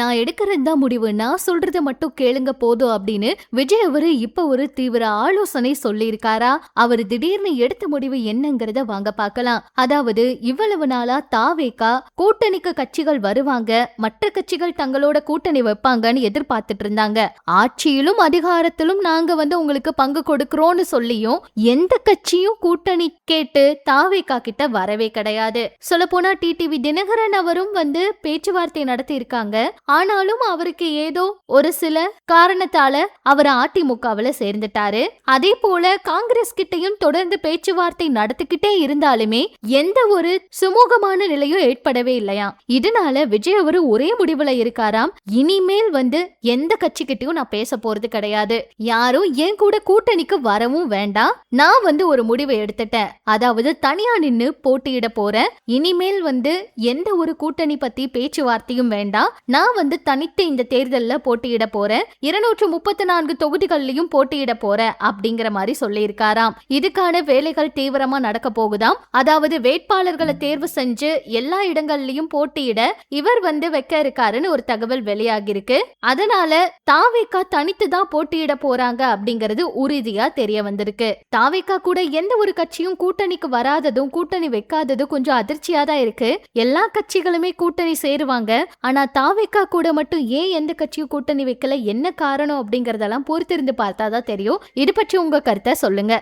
நான் எடுக்கிறது தான் முடிவு நான் சொல்றத மட்டும் கேளுங்க போதும் அப்படின்னு விஜய் அவரு இப்ப ஒரு தீவிர ஆலோசனை சொல்லியிருக்காரா? அவர் திடீர்னு எடுத்த முடிவு என்னங்கறத வாங்க பார்க்கலாம். அதாவது இவ்வளவு நாளா தாவேக்கா கூட்டணிக்கு கட்சிகள் வருவாங்க மற்ற கட்சிகள் தங்களோட கூட்டணி வைப்பாங்கன்னு எதிர்பார்த்துட்டு இருந்தாங்க. ஆட்சியிலும் அதிகாரத்திலும் நாங்க வந்து உங்களுக்கு பங்கு கொடுக்கறோம்னு சொல்லியும் எந்த கட்சியும் கூட்டணி கேட்டு தாவேக்கா கிட்ட வரவே கிடையாது. சொல்ல போனா டிடிவி தினகரன் அவரும் வந்து பேச்சுவார்த்தை நடத்தி இருக்காங்க ஆனாலும் அவருக்கு ஏதோ ஒரு சில காரணத்தால அவர் அதிமுகவுல சேர்ந்துட்டாரு. அதே போல காங்கிரஸ் கிட்டையும் தொடர்ந்து பேச்சுவார்த்தை நடத்திக்கிட்டே இருந்தாலுமே எந்த ஒரு சுமூகமான நிலையும் ஏற்படவே இல்லையா இதனால விஜய் அவரு ஒரே முடிவுல இருக்காராம். இனிமேல் வந்து எந்த கட்சி கிட்டையும் நான் பேச போறது கிடையாது. யாரும் என் கூட கூட்டணிக்கு வரவும் வேண்டாம். நான் வந்து ஒரு முடிவை எடுத்துட்டேன். அதாவது தனியா நின்னு போட்டியிட போறேன். இனிமேல் வந்து எந்த ஒரு கூட்டணி பத்தி பேச்சுவார்த்தையும் வேண்டாம். நான் வந்து தனித்து இந்த தேர்தல்ல போட்டியிட போறேன் இருநூற்று முப்பத்தி நான்கு தொகுதிகள்லயும் போட்டியிட போறேன் அப்படிங்கிற மாதிரி சொல்லியிருக்காராம். இதுக்கான வேலைகள் தீவிரமா நடக்க போகுதாம். அதாவது வேட்பாளர்களை தேர்வு செஞ்சு எல்லா இடங்கள்லயும் போட்டியிட இவர் வந்து வைக்க இருக்காருன்னு ஒரு தகவல் வெளியாகி இருக்கு அதனால தாவேக்கா தனித்து தான் போட்டியிட போறாங்க அப்படிங்கிறது உறுதியா தெரிய வந்திருக்கு. தாவேக்கா கூட எந்த ஒரு கட்சியும் கூட்டணிக்கு வராததும் கூட்டணி வைக்காததும் கொஞ்சம் அதிர்ச்சியா தான் இருக்கு. எல்லா கட்சிகளுமே கூட்டணி சேருவாங்க. ஆனா தாவேக்கா கூட மட்டும் ஏன் எந்த கட்சியும் கூட்டணி வைக்கல? என்ன காரணம் அப்படிங்கறதெல்லாம் பொறுத்திருந்து பார்த்தா தான் தெரியும். இது பற்றி உங்க கருத்தை சொல்லுங்க.